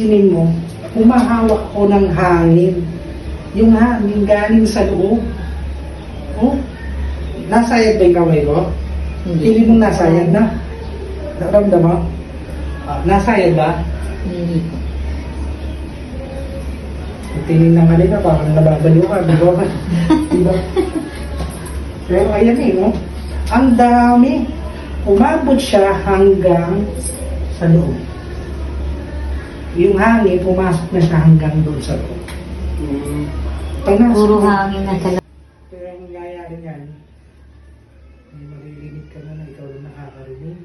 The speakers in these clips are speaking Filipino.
pansinin mo, umahawak ko ng hangin. Yung hangin galing sa loob. Oh, nasayad ba yung kamay ko? Hindi mo nasayad na. Naramdam mo? Ah, nasayad ba? Hindi po. Tingin na kanina, parang nababaliw ka, di ba? di ba? Pero ayan eh, no? Ang dami. Umabot siya hanggang sa loob. Yung hangin, pumasok na siya hanggang doon sa loob. Tanas. Puro hangin na talaga. Pero ang nangyayari niyan, may maririnig ka na na ikaw lang nakakarinig.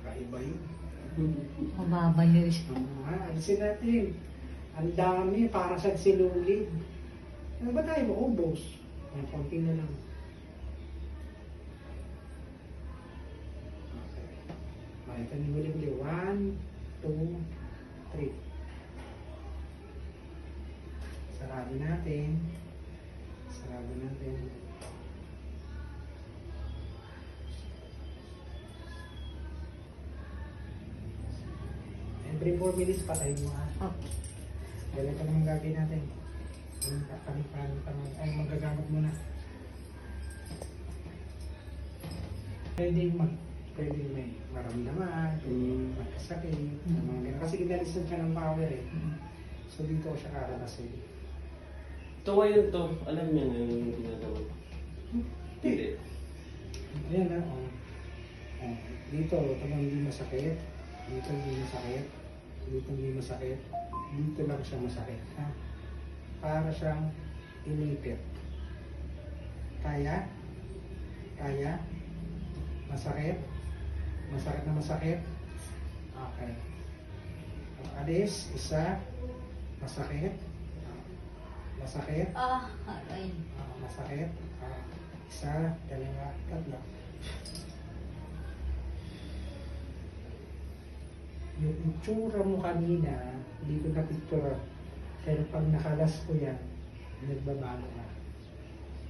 Kaiba yun. Mababaliw siya. Ah, alisin natin. Ang dami para sa silulid. Ano ba tayo maubos? Ang konti na lang. Okay. Makita niyo muli-muli. One, two, three. Sarado natin. Sarado natin. Every 4 minutes patay mo ha. Okay. Ka naman gagawin natin. Yung kakalipan, ay magagamot muna. Pwede mag, pwede may maramdaman, pwede magkasakit, mga ganun. Kasi kinalisan ka ng power eh. So dito ko siya kakalasin. Ito ngayon to, alam niya na yung ginagawa. Hindi. Ayan na, oh. oh. Dito, ito hindi masakit. Dito hindi masakit. Dito hindi masakit. Dito lang siya masakit. Ha? Para siyang inipit. Kaya? Kaya? Masakit? Masakit na masakit? Okay. Alis, isa. Masakit. Masakit. Ah, aray. Ah, masakit. Ah, isa, dalawa, tatlo. Yung itsura mo kanina, hindi ko na-picture. Pero pag nakalas ko yan, nagbabago na.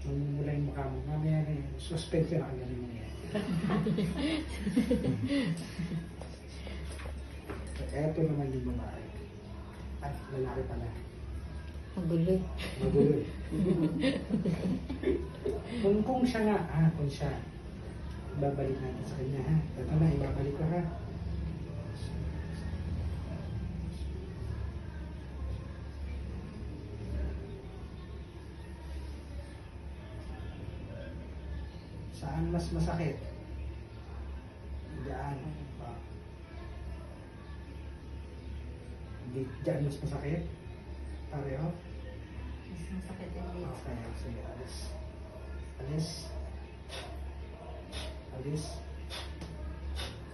Mamumula yung mukha mo. Mamaya na yun, suspension na kagaling mo yan. Eto naman yung babae. Ay, lalaki pala. Magulo. Magulo. kung kung siya nga, ah, kung siya, babalik natin sa kanya, ha? Ito na, ibabalik ko, ha? Saan mas masakit? Diyan. Ah. Di, diyan mas masakit? Pareho? Mas masakit yung dito. Okay, sige, alis. Alis. Alis.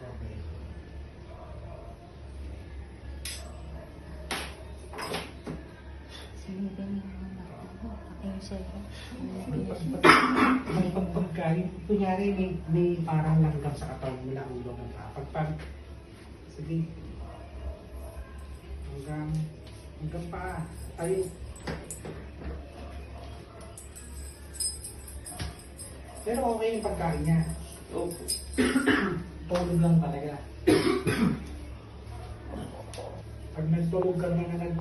Okay. Sinipin niyo yung mga ako. Pag- may pagpagkain, kunyari may, may parang langgam sa katawan mula ang ulo ng paa. Pagpag, sige. Hanggang, hanggang paa. Tayo. Pero okay yung pagkain niya. Opo. Tulog lang talaga. Pag nagtulog ka na nagtulog,